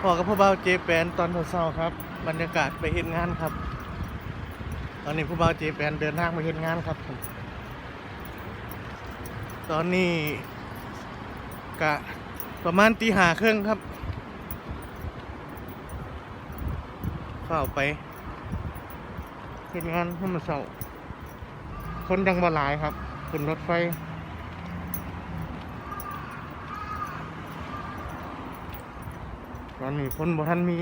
พอกับผู้บ่าวเจแปนตอนเช้าๆครับ บรรยากาศไปเฮ็ดงานครับ ตอนนี้ผู้บ่าวเจแปนเดินทางไปเฮ็ดงานครับผมตอนนี้กะประมาณตีหาครึ่งครับเข้าไปเฮ็ดงานให้มันเช้าคนยังบ่หลายครับขึ้นรถไฟ ตอนนี้คนบ่ทันมี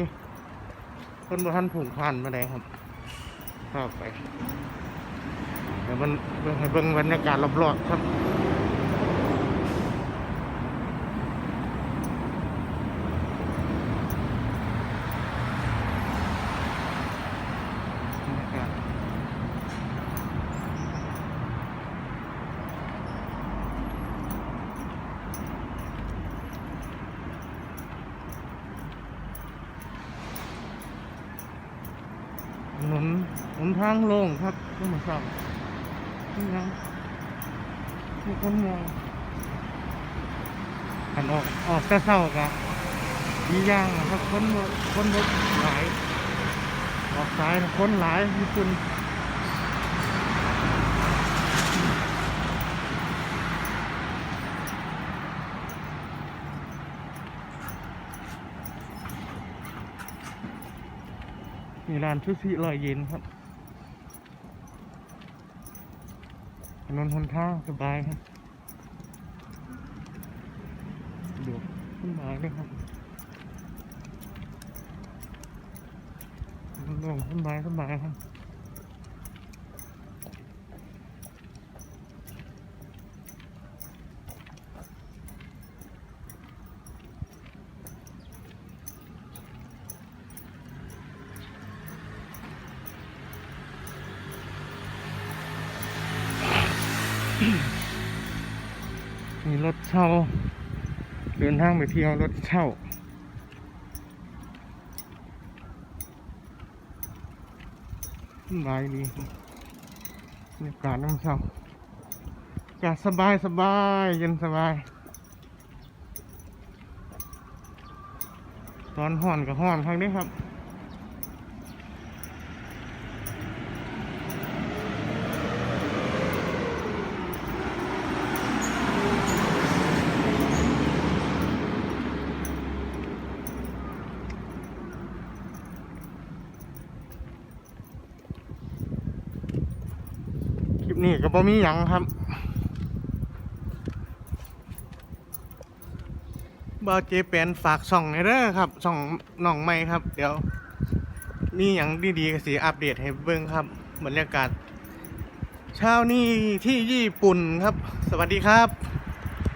คนบ่ทันผุ่งผ่านมาแด้ครับเข้าไปเดี๋ยวมันให้เบิ่งบรรยากาศรอบๆครับบรรยากาศ ถนนหนทางโล่งครับต้องมาสั่งนี่นะมีคนมองหันออกออกแต่เศร้ากะมีย่างนะครับคนคนรถหลายออกสายคนหลายมีคุณ มีร้านชุชิลอยเย็นครับถนนทนข้างสบายครับเดี๋ยวขึ้นมาเลยครับลงขึ้นมาสบายครับ มีรถเช่าเดินทางไปเที่ยวรถเช่าสบายดีบรรยากาศน้ำเช่าอากาศสบายสบายเย็นสบาย ตอนห่อนกับห่อนพักนี้ครับ นี่ก็บ่มีหยังครับบาเจแปนฝากส่องในเด้อครับส่องน้องใหม่ครับ เดี๋ยว มีหยังดีๆก็สีอัปเดตให้เบิ่งครับบรรยากาศเช้านี้ที่ญี่ปุ่นครับ สวัสดีครับ